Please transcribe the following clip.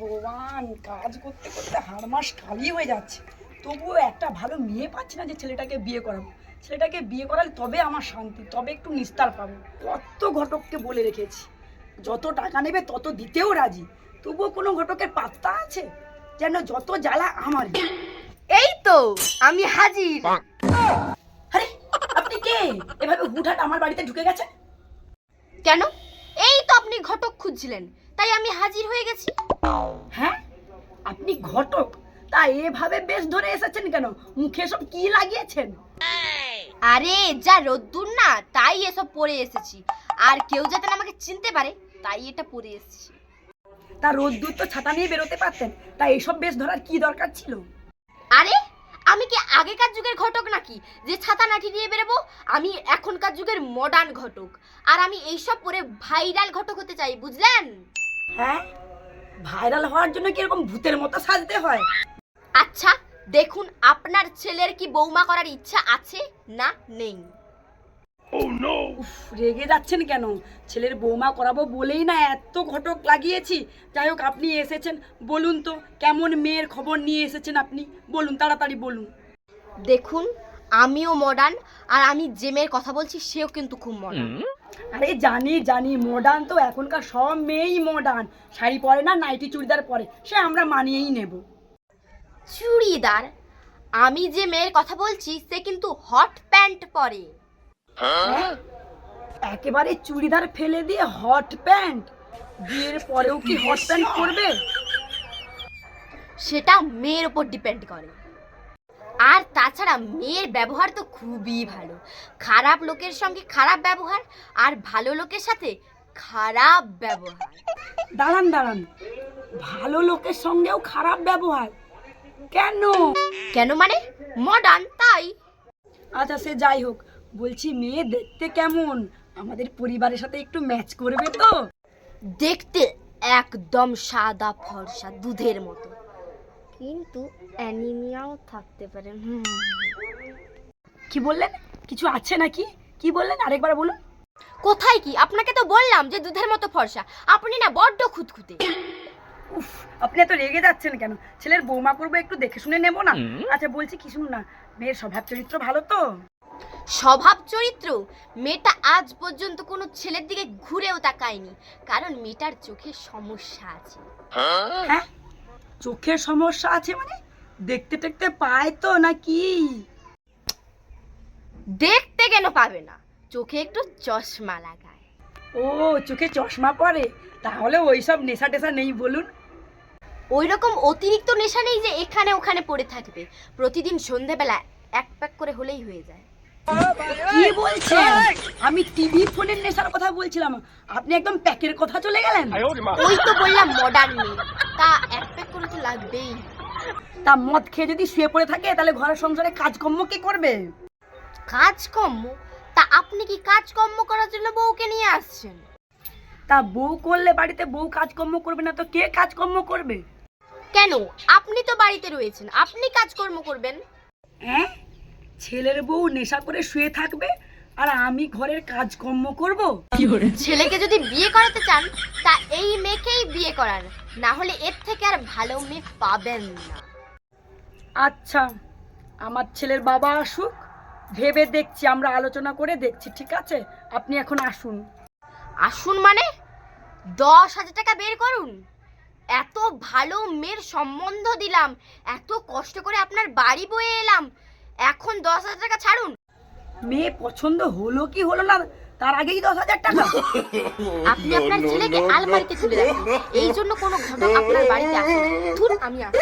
ভগবান কাজ করতে করতে হাড় মাস খালি হয়ে যাচ্ছে। তবুও একটা ভালো মেয়ে পাচ্ছি না যে ছেলেটাকে বিয়ে করাবো। ছেলেটাকে বিয়ে করালে তবে আমার শান্তি তবে একটু নিস্তার পাবো। কত ঘটককে বলে রেখেছি যত টাকা নেবে তত দিতেও রাজি। তবুও কোনো ঘটকের পাত্তা আছে? যেন যত জ্বালা আমারই। এই তো আমি হাজির। আরে আপনি কে? এভাবে হুটহাট আমার বাড়িতে ঢুকে গেছেন? কেন? এই তো আপনি ঘটক খুঁজছিলেন। তাই আমি হাজির হয়ে গেছি। হ্যাঁ? আপনি ঘটক। তা এভাবে বেশ ধরে এসেছেন কেন? মুখে সব কি লাগিয়েছেন? আরে যা রোদ্দুর না তাই এসব পরে এসেছি। আর কেউ যাতে না আমাকে চিনতে পারে তাই এটা পরে এসেছি। তা রোদ্দুর তো ছাতা নিয়ে বেরোতে পারতেন। তা এসব বেশ ধরার কি দরকার ছিল? আরে আমি কি আগেকার যুগের ঘটক নাকি? যে ছাতা নাঠি নিয়ে বেরোবো আমি এখনকার যুগের মডার্ন ঘটক। আর আমি এইসব পরে ভাইরাল ঘটক হতে চাই বুঝলেন? হ্যাঁ? ভাইরাল হওয়ার জন্য কি এরকম ভূতের মতো সাজতে হয়? আচ্ছা দেখুন আপনার ছেলের কি বৌমা করার ইচ্ছা আছে না নেই? উফ রেগে যাচ্ছেন কেন? ছেলের বৌমা করাবো বলেই না এত ঘটক লাগিয়েছি। যাই হোক আপনি এসেছেন। বলুন তো কেমন মেয়ের খবর নিয়ে এসেছেন আপনি? বলুন তাড়াতাড়ি বলুন। দেখুন আমিও মডার্ন আর আমি যে মেয়ের কথা বলছি সেও কিন্তু খুব মডার্ন আরে জানি জানি মডার্ন তো এখনকার সব মেয়েই মডার্ন শাড়ি পরে না নাইটি চুড়িদার পরে সে আমরা মানিয়েই নেব। চুড়িদার? আমি যে মেয়ের কথা বলছি সে কিন্তু হট প্যান্ট পরে। হ্যাঁ? একেবারে চুড়িদার ফেলে দিয়ে হট প্যান্ট বিয়ের পরেও কি হট প্যান্ট পরবে? সেটা মেয়ের ওপর ডিপেন্ড করে। আর তাছাড়া মেয়ের ব্যবহার তো খুবই ভালো। খারাপ লোকের সঙ্গে খারাপ ব্যবহার আর ভালো লোকের সাথে খারাপ ব্যবহার। দাঁড়ান দাঁড়ান। ভালো লোকের সঙ্গেও খারাপ ব্যবহার? কেন? কেন মানে? মডার্ন তাই। আচ্ছা সে যাই হোক। বলছি মেয়ে দেখতে কেমন? আমাদের পরিবারের সাথে একটু ম্যাচ করবে তো? দেখতে একদম সাদা ফর্সা দুধের মতো। কিন্তু অ্যানিমিয়াও থাকতে পারে। হুম। কি বললেন? কিছু আছে নাকি? কি বললেন? আরেকবার বলুন। কোথায় কি? আপনাকে তো বললাম যে দুধের মতো ফর্সা। আপনি না বড্ড খুঁতখুঁতে। উফ আপনি এত রেগে যাচ্ছেন কেন? ছেলের বৌমা করব একটু দেখে শুনে নেব না? আচ্ছা বলছি কি শুনুন না। মেয়ের স্বভাব চরিত্র ভালো তো? স্বভাব চরিত্র? মেয়েটা আজ পর্যন্ত কোনো ছেলের দিকে ঘুরেও তাকায়নি। কারণ মেয়েটার চোখে সমস্যা আছে। হ্যাঁ? চোখের সমস্যা আছে মানে? দেখতে টেকতে পায় তো নাকি? দেখতে কেন পাবে না? চোখে একটু চশমা লাগায়। ও চোখে চশমা পরে? তাহলে ওইসব নেশা টেশা নেই বলুন। ওই রকম অতিরিক্ত নেশা নেই যে এখানে ওখানে পড়ে থাকবে। প্রতিদিন সন্ধেবেলা এক প্যাক করে হলেই হয়ে যায়। কি বলছেন? আমি টিভি ফোনের নেশার কথা বলছিলাম। আপনি একদম প্যাকের কথা চলে গেলেন। ওই তো বললাম মডার্ন মেয়ে। তা এক প্যাক করে তো লাগবেই। তা মদ খেয়ে যদি শুয়ে পড়ে থাকে তাহলে ঘরের সংসারে কাজকর্ম কি করবে? কাজকর্ম? তা আপনি কি কাজকর্ম করার জন্য বউকে নিয়ে আসছেন? তা বউ করলে বাড়িতে বউ কাজকর্ম করবে না তো কে কাজকর্ম করবে? কেন? আপনি তো বাড়িতে রয়েছেন। আপনি কাজকর্ম করবেন। হ্যাঁ? ছেলের বউ নেশা করে শুয়ে থাকবে আর আমি ঘরের কাজকর্ম করব? ছেলেকে যদি বিয়ে করাতে চান তা এই মেয়েকেই বিয়ে করান না হলে এর থেকে আর ভালো মেয়ে পাবেন না। আচ্ছা আমার ছেলের বাবা আসুক ভেবে দেখছি আমরা আলোচনা করে দেখছি ঠিক আছে? আপনি এখন আসুন। আসুন মানে? দশ হাজার টাকা বের করুন? এত ভালো মেয়ের সম্বন্ধ দিলাম এত কষ্ট করে আপনার বাড়ি বয়ে এলাম এখন দশ হাজার টাকা ছাড়ুন। মেয়ে পছন্দ হলো কি হলো না তার আগেই দশ হাজার টাকা। আপনি আপনার ছেলেকে আলমারিতে তুলে রাখেন। এই জন্য কোনো ঘটক আপনার বাড়িতে আসে। ধুর, আমি আসি।